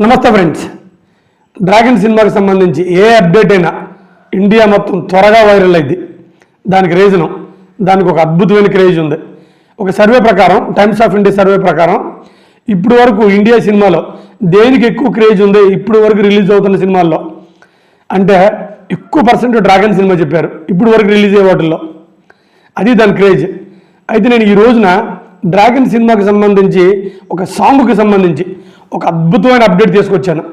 నమస్తే friends. Dragon సినిమాకి సంబంధించి ఏ అప్డేట్ అయినా ఇండియా మొత్తం త్వరగా వైరల్ అయింది. దానికి రీజను దానికి ఒక అద్భుతమైన క్రేజ్ ఉంది. ఒక సర్వే ప్రకారం టైమ్స్ ఆఫ్ ఇండియా సర్వే ప్రకారం ఇప్పుడు వరకు ఇండియా సినిమాలో దేనికి ఎక్కువ క్రేజ్ ఉంది ఇప్పుడు వరకు రిలీజ్ అవుతున్న సినిమాల్లో? అంటే ఎక్కువ పర్సెంట్ డ్రాగన్ సినిమా చెప్పారు ఇప్పుడు వరకు రిలీజ్ అయ్యే వాటిల్లో. అది దాని క్రేజ్. అయితే నేను ఈ రోజున డ్రాగన్ సినిమాకి సంబంధించి ఒక సాంగ్కి సంబంధించి ఒక అద్భుతమైన అప్డేట్ తీసుకొచ్చాను.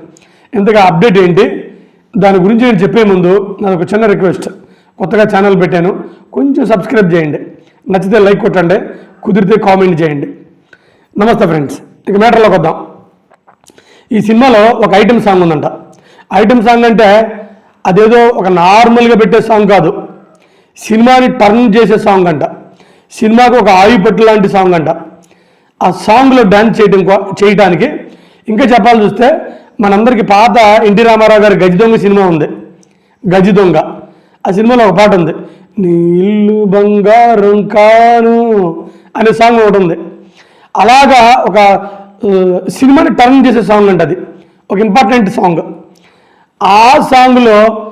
ఇంతగా అప్డేట్ ఏంటి? దాని గురించి నేను చెప్పే ముందు నాకు ఒక చిన్న రిక్వెస్ట్. కొత్తగా ఛానల్ పెట్టాను. కొంచెం సబ్స్క్రైబ్ చేయండి. నచ్చితే లైక్ కొట్టండి. కుదిరితే కామెంట్ చేయండి. నమస్తే ఫ్రెండ్స్. ఇక మ్యాటర్లోకి వద్దాం. ఈ సినిమాలో ఒక ఐటెం సాంగ్ ఉందంట. ఐటెం సాంగ్ అంటే అదేదో ఒక నార్మల్గా పెట్టే సాంగ్ కాదు. సినిమాని టర్న్ చేసే సాంగ్ అంట. సినిమాకు ఒక ఆయుపట్టు లాంటి సాంగ్ అంట. ఆ సాంగ్లో డ్యాన్స్ చేయడం కో- చేయడానికి ఇంకా చెప్పాలి చూస్తే మనందరికీ పాత ఎన్టీ రామారావు గారి గజి దొంగ సినిమా ఉంది. గజి దొంగ. ఆ సినిమాలో ఒక పాట ఉంది. నీళ్ళు బంగారం కాను అనే సాంగ్ ఒకటి ఉంది. అలాగా ఒక సినిమాని టర్న్ చేసే సాంగ్ అంట అది. ఒక ఇంపార్టెంట్ సాంగ్ ఆ సాంగ్లో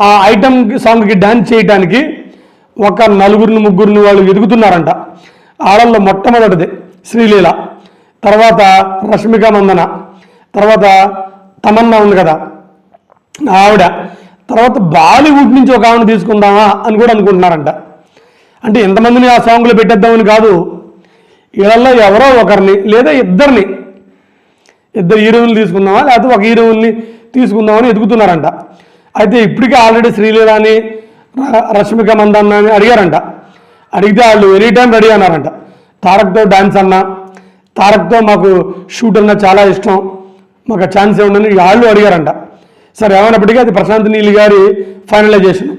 ఆ ఐటమ్ సాంగ్కి డ్యాన్స్ చేయడానికి ఒక నలుగురిని ముగ్గురిని వాళ్ళు ఎదుగుతున్నారంట ఆడల్లో మొట్టమొదటిది శ్రీలీల తర్వాత రష్మిక మందన తర్వాత తమన్నా ఉంది కదా ఆవిడ. తర్వాత బాలీవుడ్ నుంచి ఒక ఆవిడ తీసుకుందామా అని కూడా అనుకుంటున్నారంట. అంటే ఎంతమందిని ఆ సాంగ్లో పెట్టేద్దామని కాదు వీళ్ళల్లో ఎవరో ఒకరిని లేదా ఇద్దరిని ఇద్దరు హీరోయిన్లు తీసుకుందామా లేకపోతే ఒక హీరోయిన్ని తీసుకుందామని ఎదుగుతున్నారంట అయితే ఇప్పటికే ఆల్రెడీ శ్రీలీలాని అని రష్మిక మందన్న అని అడిగారంట. అడిగితే వాళ్ళు ఎనీ టైం రెడీ అన్నారంట. తారక్తో డాన్స్ అన్నా తారక్తో మాకు షూట్ అన్నా చాలా ఇష్టం మాకు ఛాన్స్ ఏముందని వాళ్ళు అడిగారంట. సరే ఏమైనప్పటికీ అది ప్రశాంత్ నీళ్ళు గారి ఫైనలైజేషన్.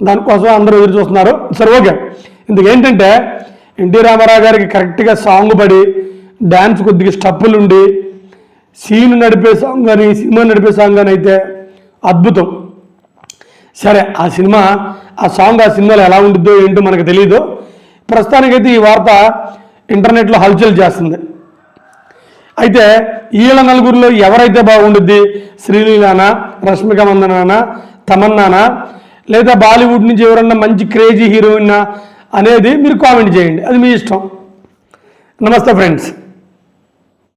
దానికోసం అందరూ ఎదురు చూస్తున్నారు. సరే ఓకే. ఇందుకు ఏంటంటే ఎన్టీ రామారావు గారికి కరెక్ట్గా సాంగ్ పడి డ్యాన్స్ కొద్దిగా స్టప్పులు ఉండి సీన్ నడిపే సాంగ్ కానీ సినిమా నడిపే సాంగ్ కానీ అయితే అద్భుతం. సరే ఆ సినిమా ఆ సాంగ్ ఆ సినిమాలో ఎలా ఉంటుందో ఏంటో మనకు తెలియదు ప్రస్తుతానికైతే ఈ వార్త ఇంటర్నెట్లో హల్చల్ చేస్తుంది. అయితే ఈళ్ళ నలుగురిలో ఎవరైతే బాగుండుద్ది? శ్రీలీలానా రష్మిక మందనానా తమన్నానా? లేదా బాలీవుడ్ నుంచి ఎవరన్నా మంచి క్రేజీ హీరోయిన్నా అనేది మీరు కామెంట్ చేయండి. అది మీ ఇష్టం. నమస్తే ఫ్రెండ్స్.